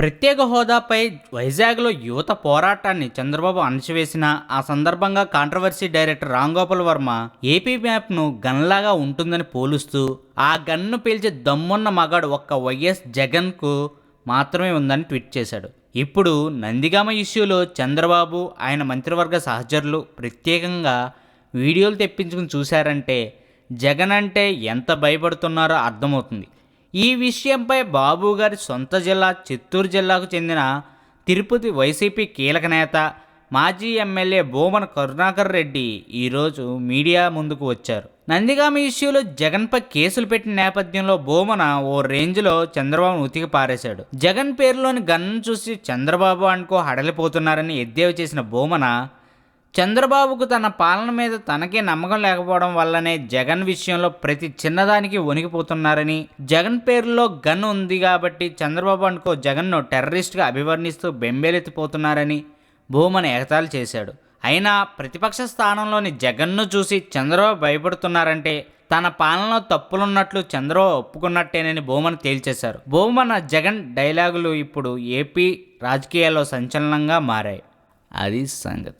ప్రత్యేక హోదాపై వైజాగ్లో యువత పోరాటాన్ని చంద్రబాబు అణచివేసిన ఆ సందర్భంగా controversy director Ramgopal Varma AP మ్యాప్ను గన్లాగా ఉంటుందని పోలుస్తూ ఆ గన్ను పీల్చే దమ్మున్న మగాడు ఒక్క వైఎస్ జగన్కు మాత్రమే ఉందని ట్వీట్ చేశాడు. ఇప్పుడు నందిగామ ఇష్యూలో చంద్రబాబు ఆయన మంత్రివర్గ సహచరులు ప్రత్యేకంగా వీడియోలు తెప్పించుకుని చూశారంటే జగన్ అంటే ఎంత భయపడుతున్నారో అర్థమవుతుంది. ఈ విషయంపై బాబు గారి సొంత జిల్లా చిత్తూరు జిల్లాకు చెందిన తిరుపతి వైసీపీ కీలక నేత మాజీ ఎమ్మెల్యే బోమన కరుణాకర్ రెడ్డి ఈరోజు మీడియా ముందుకు వచ్చారు. నందిగామ ఇష్యూలో జగన్పై కేసులు పెట్టిన నేపథ్యంలో బోమన ఓ రేంజ్లో చంద్రబాబును ఉతికి పారేశాడు. జగన్ పేరులోని గన్ను చూసి చంద్రబాబు అనుకో హడలిపోతున్నారని ఎద్దేవా చేసిన బోమన చంద్రబాబుకు తన పాలన మీద తనకే నమ్మకం లేకపోవడం వల్లనే జగన్ విషయంలో ప్రతి చిన్నదానికి వణికిపోతున్నారని జగన్ పేరులో గన్ ఉంది కాబట్టి చంద్రబాబు అనుకో జగన్ను టెర్రరిస్ట్గా అభివర్ణిస్తూ బెంబేలెత్తిపోతున్నారని భూమని ఎగతాలు చేశాడు. అయినా ప్రతిపక్ష స్థానంలోని జగన్ను చూసి చంద్రబాబు భయపడుతున్నారంటే తన పాలనలో తప్పులున్నట్లు చంద్రబాబు ఒప్పుకున్నట్టేనని భూమన తేల్చేశారు. భూమన జగన్ డైలాగులు ఇప్పుడు ఏపీ రాజకీయాల్లో సంచలనంగా మారాయి. అది సంగతి.